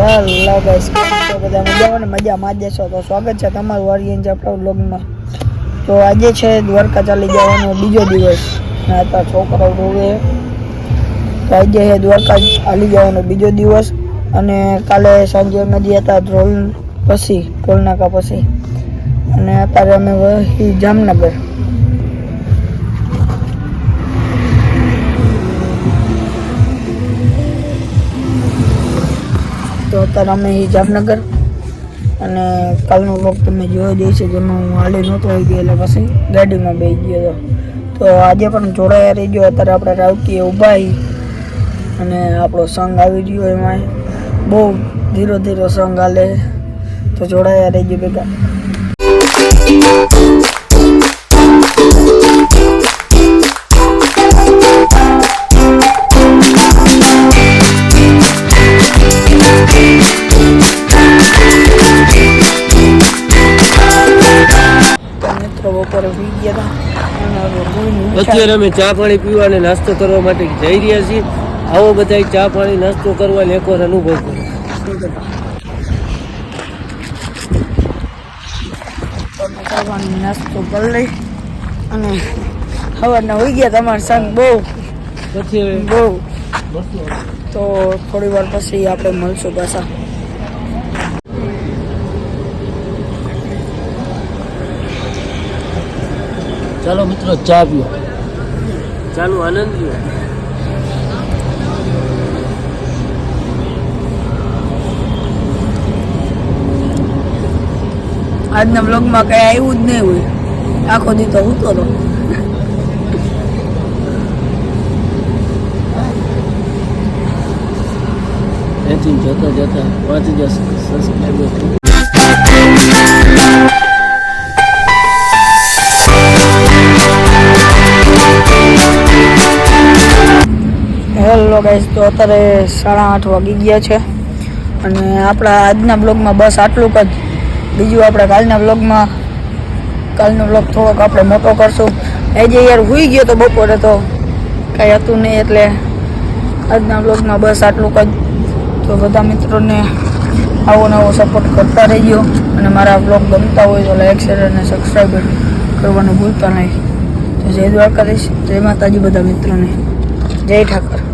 Guys તો બધા મજામાં ને? મજામાં છો તો સ્વાગત છે તમારું વારિયન આપણા વ્લોગમાં. તો આજે છે દ્વારકા ચાલી જવાનો બીજો દિવસ. ને અત્યારે છોકરાઓ રોવે તો આજે છે દ્વારકા ચાલી જવાનો બીજો દિવસ. અને કાલે સાંજે અમે ગયા હતા ધ્રોલ પછી ટોલનાકા પછી. અને અત્યારે અમે વહી જામનગર. તો અત્યારે અમે જામનગર. અને કાલનો વ્લોગ તમે જોયો જ છે જેમાં હું હાલી નહોતો આવી ગયો એટલે પછી ગાડીમાં બેસી ગયો તો આજે પણ જોડાયા રહી ગયો અત્યારે આપણે રાવકીએ ઊભા અને આપણો સંઘ આવી રહ્યો એમાં બહુ ધીરો ધીરો સંઘ હાલે. તો જોડાયા રહી ગયો ભેગા. બપોરે ગયા હતા. અત્યારે અમે ચા પાણી પીવા અને નાસ્તો કરવા માટે જઈ રહ્યા છીએ. આવો બધા ચા પાણી નાસ્તો કરવા ને એકવાર અનુભવ કરો. નાસ્તો કરી લઈ અને સવારના હોઈ ગયા તમારા સંગ બહુ. પછી બહુ. તો થોડી વાર પછી આપણે મળશું પાછા. ચાલો મિત્રો ચા પીઓ. ચાલો આનંદ લ્યો. આજના બ્લોગમાં કઈ આવ્યું જ નહીં હોય. આખો દી તો ઉતો હતો એથી જતા જતા પાંચ હજાર સબસ્ક્રાઈબર હેલો ગાઈસ તો અત્યારે સાડા આઠ વાગી ગયા છે અને આપણા આજના બ્લોગમાં બસ આટલું જ. બીજું આપણે કાલના બ્લોગમાં કાલનો બ્લોગ થોડોક આપણે મોટો કરશું. એ જે યાર હુઈ ગયો તો બપોરે તો કાંઈ હતું નહીં એટલે આજના બ્લોગમાં બસ આટલું જ. તો બધા મિત્રોને આવો નવો સપોર્ટ કરતા રહીજો અને મારા બ્લોગ ગમતા હોય તો લાઈક શેર અને સબસ્ક્રાઈબ કરવાનું ભૂલતા નહીં. તો જય દ્વારકાધીશ, જય માતાજી બધા મિત્રોને. જય ઠાકર.